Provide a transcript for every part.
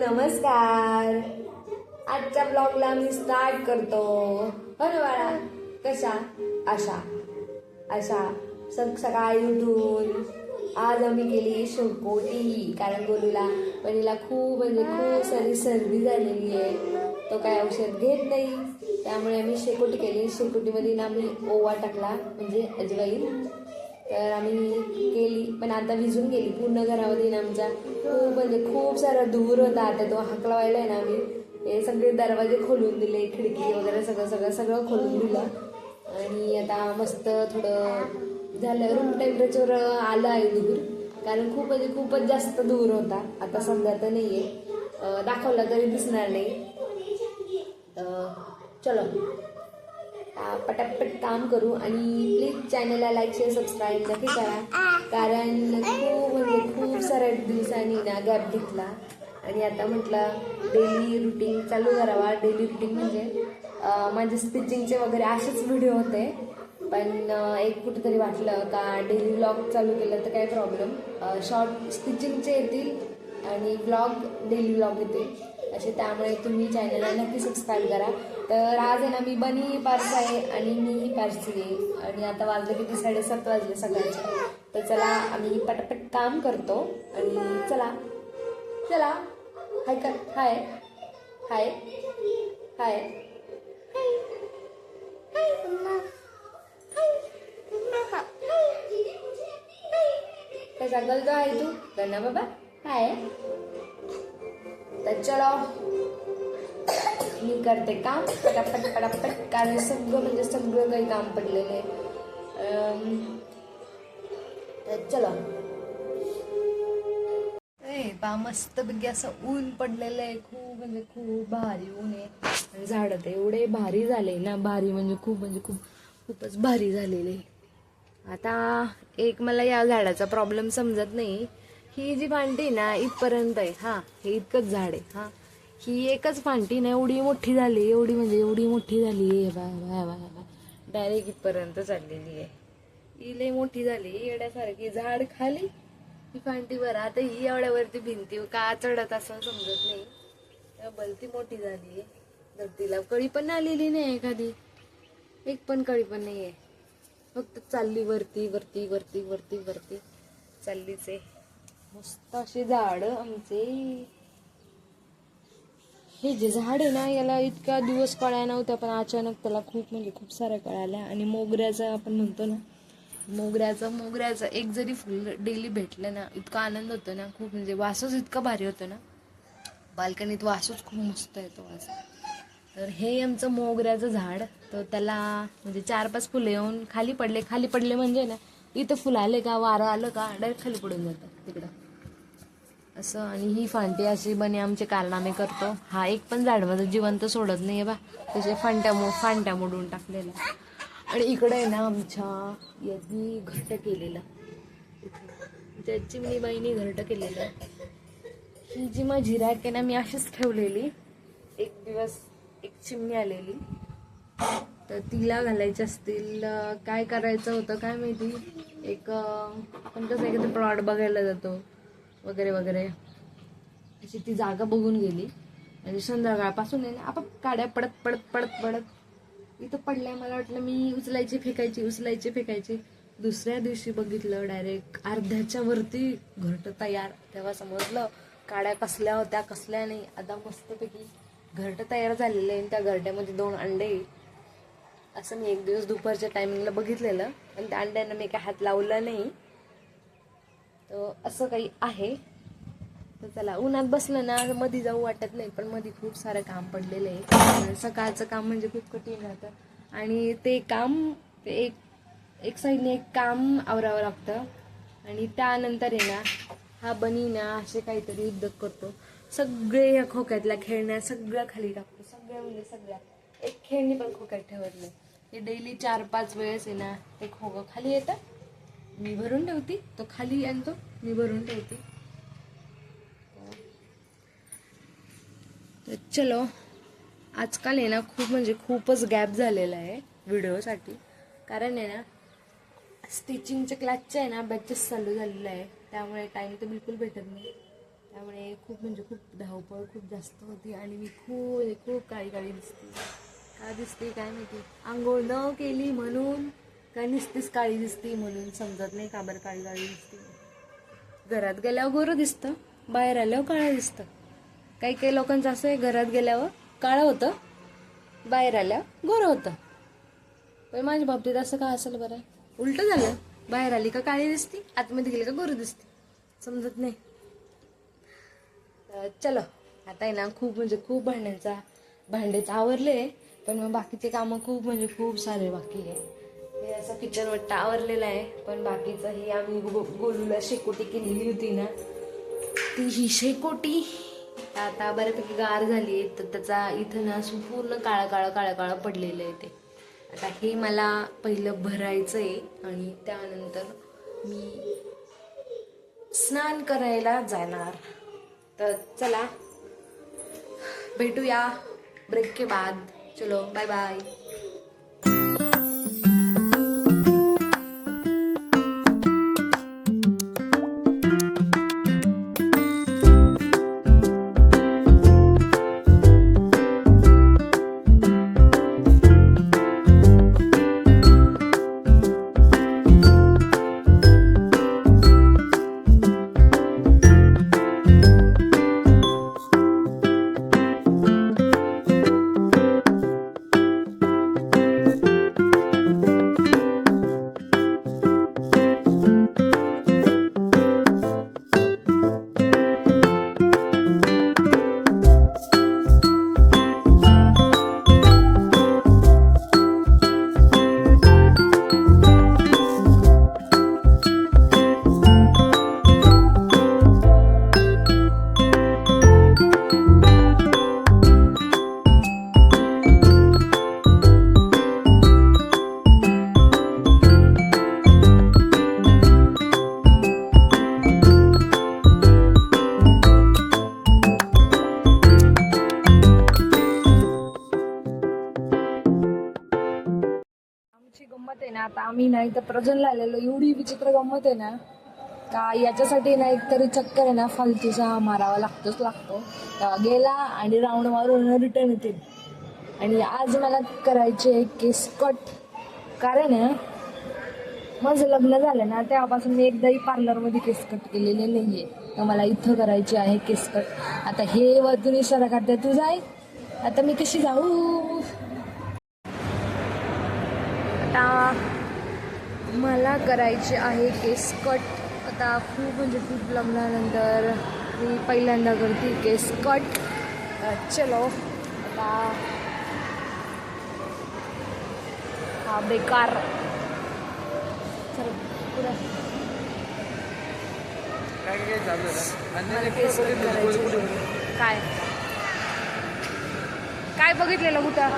नमस्कार. आजच्या ब्लॉगला मी स्टार्ट करतो. हो ना बाळा कशा? अशा अशा सग सकाळी उठून आज आम्ही गेली शेवकोटी कारण गोलूला बहिणीला खूप म्हणजे खूप सारी सर्दी झालेली आहे. तो काय औषध घेत नाही. त्यामुळे आम्ही शेकोटी केली. शेकोटीमध्ये ना आम्ही ओवा टाकला म्हणजे अजवाईन. तर आम्ही केली पण आता विजून गेली पूर्ण घरामध्ये ना आमच्या खूप म्हणजे खूप सारा धूर होता आता तो हाकलवायला आहे ना आम्ही. हे सगळे दरवाजे खोलून दिले खिडकी वगैरे सगळं सगळं सगळं खोलून दिलं. आणि आता मस्त थोडं झालं रूम टेम्परेचर आलं आहे धूर कारण खूप म्हणजे खूपच जास्त धूर होता. आता समजा तर नाही आहे दाखवला तरी दिसणार नाही. चलो. पटापट काम करू आणि प्लीज चॅनलला लाईक शेअर सबस्क्राईब नक्की करा. कारण खूप म्हणजे खूप साऱ्या दिवसांनी ना गॅप घेतला. आणि आता म्हटलं डेली रुटीन चालू करावा. डेली रुटीन म्हणजे माझे स्टिचिंगचे वगैरे असेच व्हिडिओ होते. पण एक कुठेतरी वाटलं का डेली व्लॉग चालू केलं तर काय प्रॉब्लेम शॉर्ट स्टिचिंगचे येतील आणि ब्लॉग डेली व्लॉग येतील असे त्यामुळे तुम्ही चॅनलला नक्की सबस्क्राईब करा. तर आज आहे ना मी बनी पारसा आहे आणि मीही पारसी आहे. आणि आता वाजले किती? साडेसात वाजले सकाळचे. तर चला आम्ही पटापट काम करतो. आणि चला चला. हाय कर हाय हाय हाय कसा गलतो आहे तू गणा बाबा हाय तर चलो मी करते काम. पटापट पटापट. कारण सगळं म्हणजे सगळं काही काम पडलेलं आहे. चला. बा मस्त पैकी असं ऊन पडलेलं आहे. खूप म्हणजे खूप भारी ऊन आहे. झाडं तर एवढे भारी झाले ना. भारी म्हणजे खूप म्हणजे खूप खूपच भारी झालेले. आता एक मला या झाडाचा प्रॉब्लेम समजत नाही. ही जी भांडी ना इथपर्यंत आहे. हा हे इतकंच झाड आहे. हा. ही एकच फांटी ना एवढी मोठी झाली एवढी म्हणजे एवढी मोठी झाली. आहे बा बा बा डायरेक्ट इथपर्यंत चाललेली आहे. ही लई मोठी झाली येड्यासारखी झाड खाली. ही फांटी वर आता ही एवढ्यावरती भिंती का चढत असं समजत नाही. तेव्हा भलती मोठी झाली. धरतीला कळी पण आलेली नाही एखादी. एक पण कळी पण नाही आहे फक्त चालली वरती वरती वरती वरती वरती. चाललीच आहे. मस्त असे झाड आमचे. हे जे झाड आहे ना याला इतका दिवस कळायला नव्हता पण अचानक त्याला खूप म्हणजे खूप साऱ्या कळाल्या आणि मोगऱ्याचं आपण म्हणतो ना मोगऱ्याचं मोगऱ्याचं एक जरी फुल डेली भेटलं ना इतका आनंद होतो ना खूप म्हणजे वासच इतका भारी होतो ना. बाल्कनीत वासच खूप मस्त येतो वास. तर हे आमचं मोगऱ्याचं झाड तर त्याला म्हणजे चार पाच फुलं येऊन खाली पडले. खाली पडले म्हणजे ना इथं फुलं आले का वारं आलं का डायरेक्ट खाली पडून जातं तिकडं. असं आणि ही फांटी अशी बने आमचे कारनामे करतो. हा एक पण झाड माझं जिवंत सोडत नाही बा. त्याचे फांट्या मो फांट्या मोडून टाकलेल्या. आणि इकडे आहे ना आमच्या यांनी घरटं केलेलं. त्या चिमणीबाईनी घरटं केलेलं. ही जी माझी रॅक आहे ना मी अशीच ठेवलेली. एक दिवस एक चिमणी आलेली. तर तिला घालायची असतील काय करायचं होतं काय माहिती? एक पण आपण कसं एखादं प्लॉट बघायला जातो. वगैरे वगैरे. अशी ती जागा बघून गेली. आणि संध्याकाळपासून आहे ना आपण काड्या पडत पडत पडत पडत. इथं पडल्या मला वाटलं मी उचलायची फेकायची उचलायची फेकायची. दुसऱ्या दिवशी बघितलं डायरेक्ट अर्ध्याच्या वरती घरट तयार. तेव्हा समजलं काड्या कसल्या होत्या कसल्या नाही. आता मस्तपैकी घरट तयार झालेले आहे आणि त्या घरट्यामध्ये दोन अंडे. असं मी एक दिवस दुपारच्या टायमिंगला बघितलेलं. आणि त्या अंड्यांना मी काय हात लावला नाही. तर असं काही आहे. तर चला उन्हात बसलं ना मध्ये जाऊ वाटत नाही पण मध्ये खूप सारं काम पडलेलं आहे. सकाळचं काम म्हणजे खूप कठीण राहतं. आणि ते काम ते एक एक साईडने एक काम आवरावं लागतं. आणि त्यानंतर आहे ना हा बनी ना असे काहीतरी उद्योग करतो. सगळे या खोक्यातल्या खेळण्या सगळ्या खाली टाकतो. सगळ्या म्हणजे सगळ्या. एक खेळणी पण खोक्यात ठेवत नाही. हे डेली चार पाच वेळेस आहे ना ते खोकं खाली येतं. मी भरून ठेवते. तो खाली आणतो मी भरून ठेवते. तर चलो आजकाल आहे ना खूप म्हणजे खूपच गॅप झालेला आहे व्हिडिओसाठी. कारण आहे ना स्टिचिंगच्या क्लासचे आहे ना बॅचेस चालू झालेलं आहे. त्यामुळे टाईम तर बिलकुल भेटत नाही. त्यामुळे खूप म्हणजे खूप धावपळ खूप जास्त होती आणि मी खूप खूप काळी काळी दिसते. का दिसते काय माहिती? आंघोळ न केली म्हणून काय नुसतीच काळी दिसते म्हणून समजत नाही का बरं काळी काळी दिसते. घरात गेल्यावर गोरं दिसतं बाहेर आल्यावर काळं दिसतं. काही काही लोकांचं असं आहे घरात गेल्यावर काळं होतं बाहेर आल्यावर गोरं होतं. पण माझ्या बाबतीत असं का असेल बरं? उलट झालं. बाहेर आली का काळी दिसते आतमध्ये गेली का गोरं दिसते. समजत नाही. तर चलो आता आहे ना खूप म्हणजे खूप भांड्यांचा भांडेच आवरले पण मग बाकीचे कामं खूप म्हणजे खूप सारे बाकी आहे. असं किचन वट्टा आवरलेला आहे पण बाकीचं हे आम्ही गो- गोलूला शेकोटी केलेली होती ना ती ही शेकोटी. आता बऱ्यापैकी गार झाली आहे तर त्याचा इथं ना असं पूर्ण काळा काळा काळा काळा पडलेलं आहे ते. आता हे मला पहिलं भरायचं आहे आणि त्यानंतर मी स्नान करायला जाणार. तर चला भेटूया. ब्रेक के बाद. चलो बाय बाय आता आम्ही नाही तर प्रजनला आलेलो. एवढी विचित्र गंमत आहे ना का याच्यासाठी नाही तरी चक्कर आहे ना फालतूचा मारावा लागतोच लागतो. तेव्हा गेला आणि राऊंड मारून रिटर्न येतील आणि आज मला करायचे केस कट कारण माझं लग्न झालं ना तेव्हापासून मी एकदाही पार्लरमध्ये केस कट केलेले आहे तर मला इथं करायचे आहे केस कट आता हे वरतून इशारा करते तू जाय. आता मी कशी जाऊ? मला करायचे आहे केस कट. आता खूप म्हणजे खूप लग्नानंतर मी पहिल्यांदा करते केस कट. चलो. आता हा बेकार. काय काय बघितलेलं कुठं?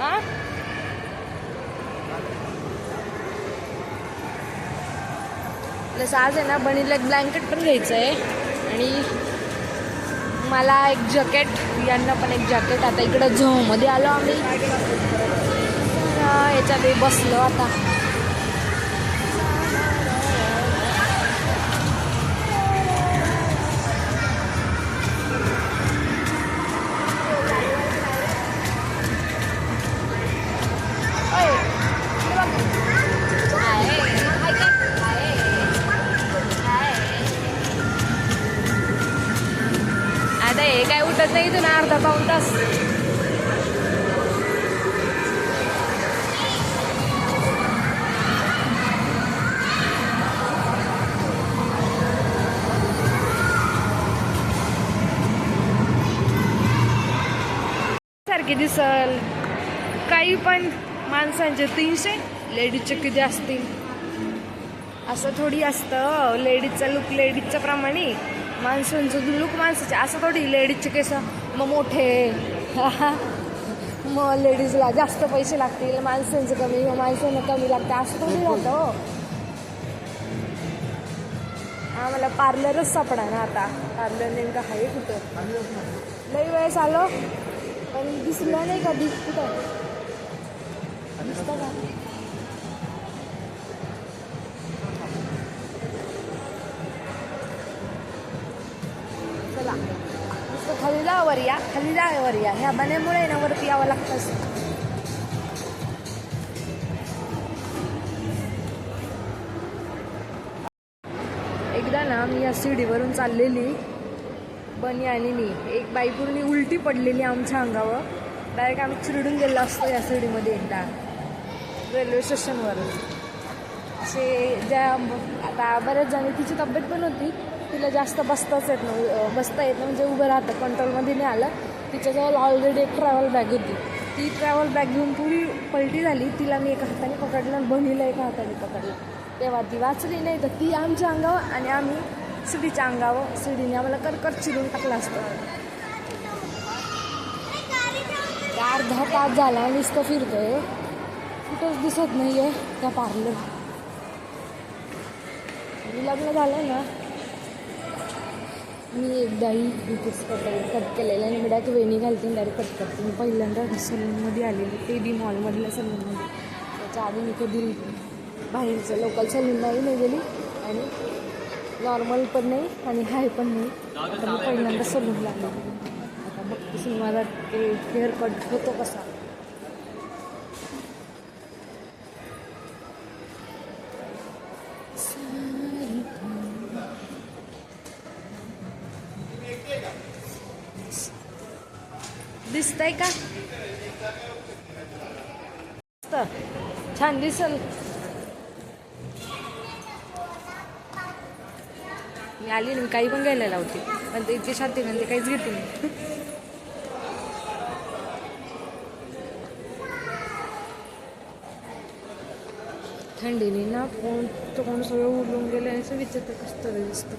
हा प्लस आज आहे ना बनीला एक ब्लँकेट पण घ्यायचं आहे आणि मला एक जॅकेट यांना पण एक जॅकेट आता इकडं झोमध्ये आलो आम्ही. याच्यात बसलो आता. सारखे दिसल. काही पण माणसांचे तीनशे लेडीजचे किती असतील. असं थोडी असतं. लेडीजचा लुक लेडीजच्या प्रमाणे. माणसांचं लुक माणसाचे. असं थोडी लेडीजचे केस. मग मोठे. मग लेडीजला जास्त पैसे लागतील. माणसांचं कमी मग माणसांना कमी लागतं. असं थोडी राहतं हो. आम्हाला पार्लरच सापडा ना आता. पार्लर नेमकं आहे कुठं? लई वेळेस आलो. पण दिसला नाही कधी कुठं दिसता का? चला. नुसतं खाली जा वर या खाली जा वर या ह्या बण्यामुळे ना वरती यावं लागतं एकदा ना मी या सीडीवरून चाललेली. बनी आणि मी. एक बाई पूर्ण उलटी पडलेली आमच्या अंगावर. डायरेक्ट आम्ही चिरडून गेलो असतो या सीडीमध्ये एकदा. रेल्वे स्टेशनवर असे ज्या आता बऱ्याच जणी तिची तब्येत पण होती. तिला जास्त बसताच येत नव्हतं बसता येत म्हणजे उभं राहतं कंट्रोलमध्ये नाही आलं. तिच्याजवळ ऑलरेडी एक ट्रॅव्हल बॅग होती. ती ट्रॅव्हल बॅग घेऊन पुरी पलटी झाली. तिला मी एका हाताने पकडलं आणि बहिणीला एका हाताने पकडलं. तेव्हा ती वाचली नाही तर ती आमच्या अंगावर आणि आम्ही सिडीच्या अंगावर सिडीने आम्हाला करकर चिरून टाकलं असतं. अर्धा तास झाला नुसतं फिरतोय. कुठंच दिसत नाहीये त्या पार्लर लग्न झालं ना मी एकदाही इथेच कट कट केलेलं आणि मी डायरेक्ट वेणी घालते डायरेक्ट कट करते. मी पहिल्यांदा सलूनमध्ये आलेली ते बी मॉलमधल्या सलूनमध्ये. त्याच्या आधी मी कधी बाहेरचं लोकल सलूनलाही नाही गेली आणि नॉर्मल पण नाही आणि हाय पण नाही. आता मी पहिल्यांदा सलून आले आता बघते मला ते हेअर कट होतो कसा. दिसतंय का? छान दिसल. आली ना मी काही पण घ्यायला लावते. पण ते इतके शांती म्हणजे काहीच घेते नाही. थंडीने ना कोण तोंड सगळं उडून गेलं असं विचित्र कसं तरी दिसतं.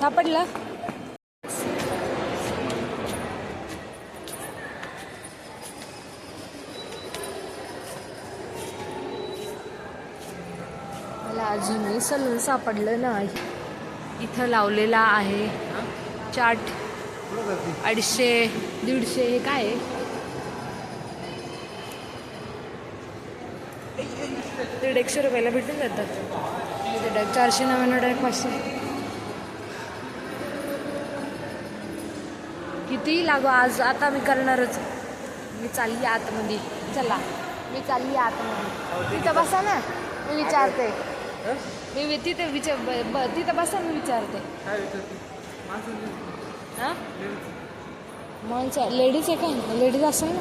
सापडला मला अजूनही सलून सापडलं नाही. इथं लावलेला आहे. चाट अडीचशे दीडशे हे काय आहे? दीड एकशे रुपयाला भेटून जातात. चारशे नव्याण्णव डायरेक्ट पाचशे. किती लागो आज आता मी करणारच. मी चालली आतमध्ये. चला मी चालली आतमध्ये. तिथं बसा ना. मी विचारते. मी तिथे विचार ब- ब- तिथं बसा मी विचारते. काय विचारते? माणसं हां? माणसं लेडीज आहे का? लेडीज असेल ना?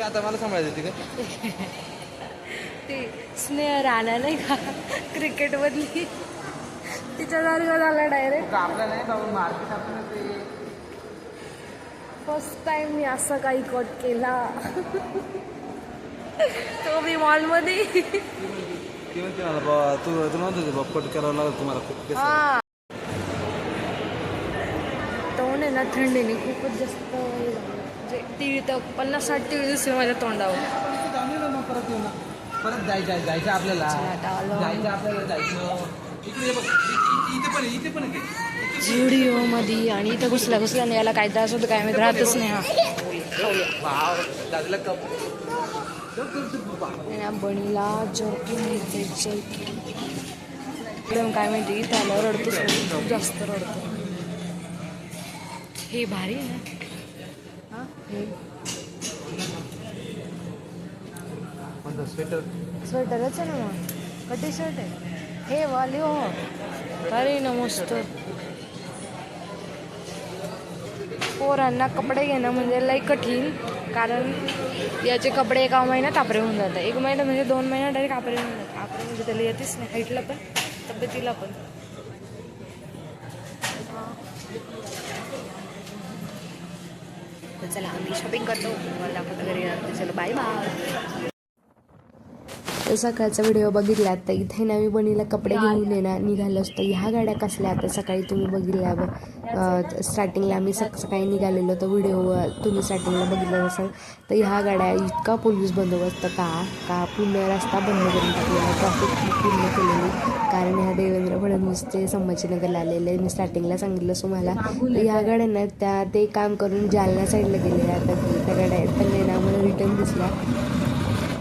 ते आता मला सांभाळायचं होती का ते स्नेह राणा नाही का? क्रिकेटमधली तिच्या जागा झाला डायरेक्ट आपला नाही बाबा मार्केट ते? फर्स्ट टाइम मी असं काही कट केला? तो मी मॉलमध्ये ती म्हणते मला बाबा तू तू म्हणत होते बाबा कट करावं लागेल तुम्हाला खूप. हा. आहे ना थंडीने खूपच जास्त. म्हणजे तिळ तर पन्नास साठ तिळ दिसले माझ्या तोंडावर. परत मग येऊ ना परत जायचं जायचं आपल्याला. आता आलो. जायचं आपल्याला जायचं. इकडे ये बघ. इ- इ- इथे पण आहे, इथे पण आहे. झुडिओ मध्ये आणि इथं घुसल्या घुसल्या आणि याला काय त्रास होतो काय माहीत राहतच नाही हा. वाव दादाला कप चल, चल, चल, बाबा. आणि या बणीला जर्किन घ्यायचंय जर्किन एकदम काय माहिती त्याला रडतोच रडतो, खूप जास्त रडतो हे भारी आहे ना. कोणतं? स्वेटर? स्वेटरच आहे ना मग. कटी शर्ट आहे. हे वाली हो. अरे ना मस्त. पोरांना कपडे घेणं म्हणजे लई कठीण कारण याचे कपडे एका महिन्यात आपरे होऊन जातात. एक महिना म्हणजे दोन महिना डायरेक्ट आपरे होऊन जातात. आपरे म्हणजे त्याला येतेच नाही. हाईटला पण तब्येतीला पण. तर चला आम्ही शॉपिंग करतो तुम्हाला दाखवतो घरी आलो. चलो बाय बाय तर सकाळचा व्हिडिओ बघितला तर इथे ना मी बनीला कपडे घेऊन येणार निघालो असतो. ह्या गाड्या कसल्या आता सकाळी तुम्ही बघितल्या स्टार्टिंगला आम्ही सक सकाळी निघालेलो तो व्हिडिओ तुम्ही स्टार्टिंगला बघितला असाल. तर ह्या गाड्या इतका पोलीस बंदोबस्त का? का पूर्ण रस्ता बंद करून टाकलेला ट्रॅफिक पूर्ण केलेली कारण ह्या देवेंद्र फडणवीसचे संभाजीनगरला आलेले मी स्टार्टिंगला सांगितलं तुम्हाला. तर ह्या गाड्यांना त्या ते काम करून जालना साईडला गेले आता त्या गाड्या त्यांना ना आम्हाला रिटर्न दिसल्या.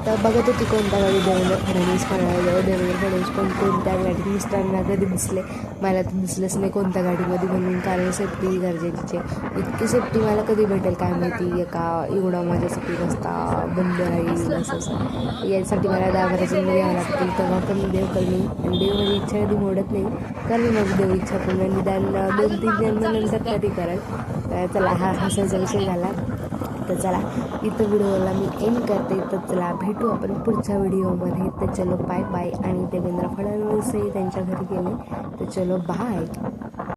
तर बघत होती कोणत्या गाडी देवेंद्र फडणवीस म्हणाले देवेंद्र फडणवीस पण कोणत्या गाडीत मिस्टरांना कधी दिसले मला तर दिसलंच नाही कोणत्या गाडीमध्ये म्हणून कारण सेफ्टी गरजेची आहे. इतकी सेफ्टी मला कधी भेटेल काय माहिती एका एवढा माझ्यासाठी रस्ता बंद राहील असं असं यासाठी मला दहा मध्ये यावं लागतील तेव्हा पण देव करणे आणि देव माझी इच्छा कधी मोडत नाही कारण माझी देव इच्छा पूर्ण निदान दोन तीन जन्मानंतर कधी करेल चला हा हसायचा विषय झाला तर चला इथं व्हिडिओला मी एंड करते. तर चला भेटू आपण पुढच्या व्हिडिओमध्ये. तर चलो बाय बाय आणि देवेंद्र फडणवीसही त्यांच्या घरी गेले. तर चलो बाय